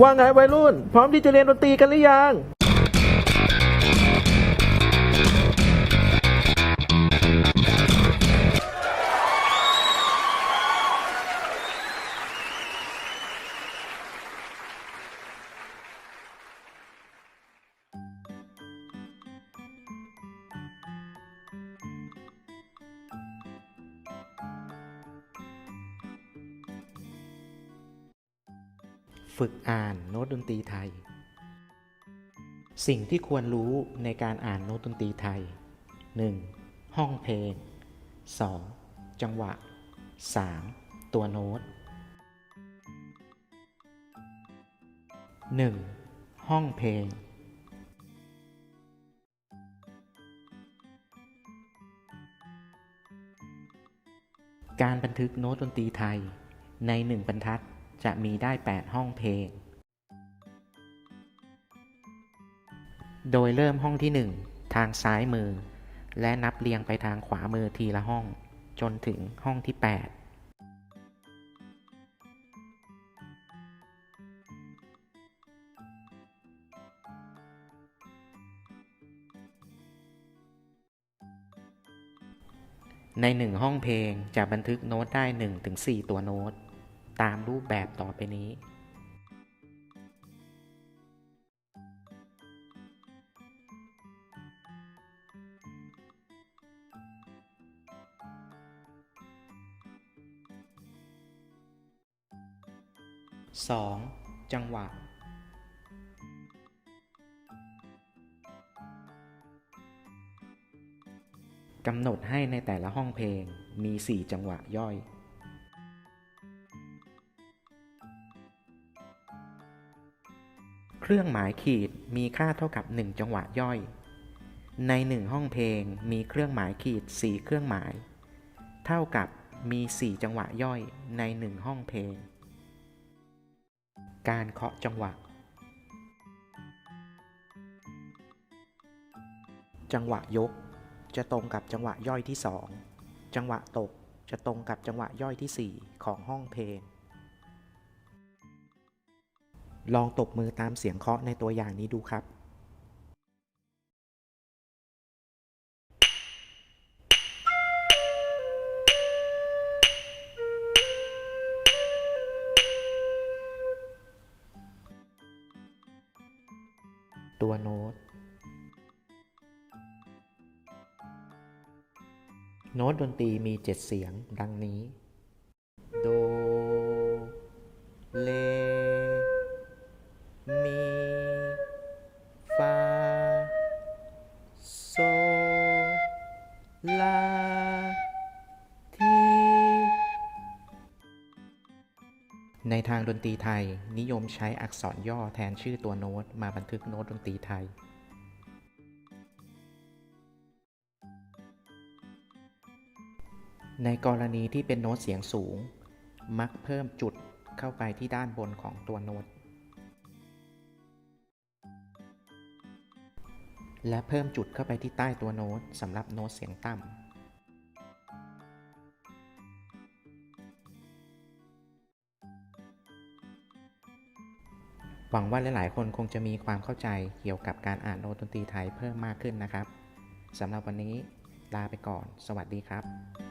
ว่าไงวัยรุ่น พร้อมที่จะเรียนดนตรีกันหรือยัง ฝึกอ่านโน้ตดนตรีไทย สิ่งที่ควรรู้ในการอ่านโน้ตดนตรีไทย 1. ห้องเพลง 2. จังหวะ 3. ตัวโน้ต 1. ห้องเพลง การบันทึกโน้ตดนตรีไทยในหนึ่งบรรทัด จะมีได้ 8 ห้องเพลง โดยเริ่มห้องที่ 1 ทางซ้ายมือ และนับเรียงไปทางขวามือทีละห้อง จนถึงห้องที่ 8ในหนึ่งห้องเพลงจะบันทึกโน้ตได้ 1-4 ตัวโน้ต ตามรูปแบบต่อไปนี้ 2. จังหวะกำหนดให้ในแต่ละห้องเพลงมี 4 จังหวะย่อย เครื่องหมายขีดมีค่าเท่ากับ 1 จังหวะย่อย ใน 1 ห้องเพลงมีเครื่องหมายขีด 4 เครื่องหมาย เท่ากับมี 4 จังหวะย่อยใน 1 ห้องเพลง การเคาะจังหวะ จังหวะยก จะตรงกับจังหวะย่อยที่ 2 จังหวะตกจะตรงกับจังหวะย่อยที่ 4 ของห้องเพลง ลองตบมือตามเสียงเคาะในตัวอย่างนี้ดูครับ ตัวโน้ต โน้ตดนตรีมี 7 เสียงดังนี้ ลาทีในทางดนตรีไทยนิยมใช้อักษรย่อแทนชื่อตัวโน้ต มาบันทึกโน้ตดนตรีไทย ในกรณีที่เป็นโน้ตเสียงสูง มักเพิ่มจุดเข้าไปที่ด้านบนของตัวโน้ต และเพิ่มจุดเข้าไปที่ใต้ตัวโน้ตสำหรับโน้ตเสียงต่ำหวังว่าหลาย ๆ คนคงจะมีความเข้าใจเกี่ยวกับการอ่านโน้ตดนตรีไทยเพิ่มมากขึ้นนะครับ สำหรับวันนี้ลาไปก่อน สวัสดีครับ